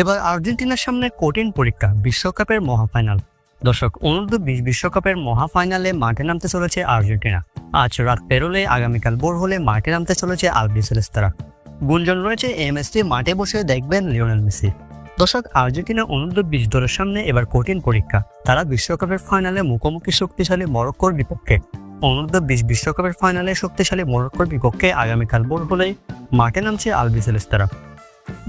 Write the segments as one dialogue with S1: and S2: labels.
S1: এবার আর্জেন্টিনার সামনে কঠিন পরীক্ষা, বিশ্বকাপের মহাফাইনাল। দর্শক অনূর্ধ্ব বিশ বিশ্বকাপের মহাফাইনালে মাঠে নামতে চলেছে আর্জেন্টিনা। আজ রাত পেরোলে আগামীকাল ভোর হলে মাঠে নামতে চলেছে আলবিসেলেস্তারা গুঞ্জন রয়েছে এমএসটি মাঠে বসে দেখবেন লিওনেল মেসি। দর্শক, আর্জেন্টিনা অনূর্ধ্ব বিশ দলের সামনে এবার কঠিন পরীক্ষা। তারা বিশ্বকাপের ফাইনালে মুখোমুখি শক্তিশালী মরক্কোর বিপক্ষে। অনূর্ধ্ব বিশ বিশ্বকাপের ফাইনালে শক্তিশালী মরক্কোর বিপক্ষে আগামীকাল ভোর হলেই মাঠে নামছে আলবিসেলেস্তারা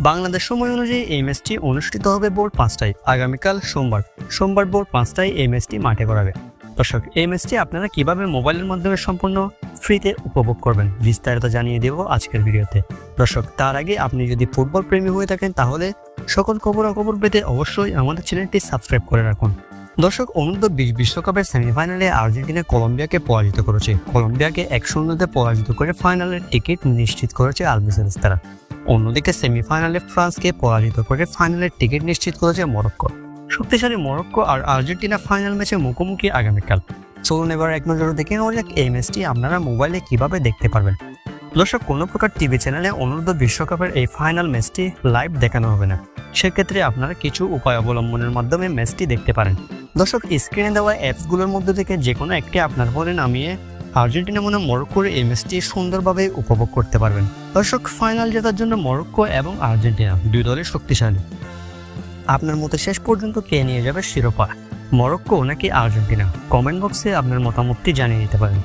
S1: বাংলাদেশ সময় অনুযায়ী এই ম্যাচটি অনুষ্ঠিত হবে ভোর পাঁচটায়। আগামীকাল সোমবার। সোমবার ভোর পাঁচটায় এই ম্যাচটি মাঠে করাবে। দর্শক এই ম্যাচটি আপনারা কীভাবে মোবাইলের মাধ্যমে সম্পূর্ণ ফ্রিতে উপভোগ করবেন? বিস্তারিত জানিয়ে দেব আজকের ভিডিওতে। দর্শক, তার আগে আপনি যদি ফুটবল প্রেমী হয়ে থাকেন, তাহলে সকল খবরাখবর পেতে অবশ্যই আমাদের চ্যানেলটি সাবস্ক্রাইব করে রাখুন। দর্শক, অনূর্ধ্ব বিশ বিশ্বকাপের সেমিফাইনালে আর্জেন্টিনা কলম্বিয়াকে পরাজিত করেছে। কলম্বিয়াকে এক শূন্যতে পরাজিত করে ফাইনালের টিকিট নিশ্চিত করেছে আলবিসেলেস্তারা অন্যদিকে সেমিফাইনালে ফ্রান্সকে পরাজিত করে ফাইনালের টিকিট নিশ্চিত করেছে মরক্কো। শক্তিশালী মরক্কো আর আর্জেন্টিনা ফাইনাল ম্যাচে মুখোমুখি আগামীকাল। চলুন এবার এক নজরে দেখে নেওয়া যাক এই ম্যাচটি আপনারা মোবাইলে কীভাবে দেখতে পারবেন। দর্শক, কোনো প্রকার টিভি চ্যানেলে অনুরোধ বিশ্বকাপের এই ফাইনাল ম্যাচটি লাইভ দেখানো হবে না। সেক্ষেত্রে আপনারা কিছু উপায় অবলম্বনের মাধ্যমে ম্যাচটি দেখতে পারেন। দর্শক স্ক্রিনে দেওয়া অ্যাপসগুলোর মধ্যে থেকে যে কোনো একটি আপনার ফোনে নামিয়ে আর্জেন্টিনা মনে মরক্কোর এই ম্যাচটি সুন্দরভাবে উপভোগ করতে পারবেন। দর্শক ফাইনাল জেতার জন্য মরক্কো এবং আর্জেন্টিনা দুই দলের শক্তিশালী। আপনার মতে শেষ পর্যন্ত কে নিয়ে যাবে শিরোপা? মরক্কো নাকি আর্জেন্টিনা? কমেন্ট বক্সে আপনার মতামতটি জানিয়ে দিতে পারেন।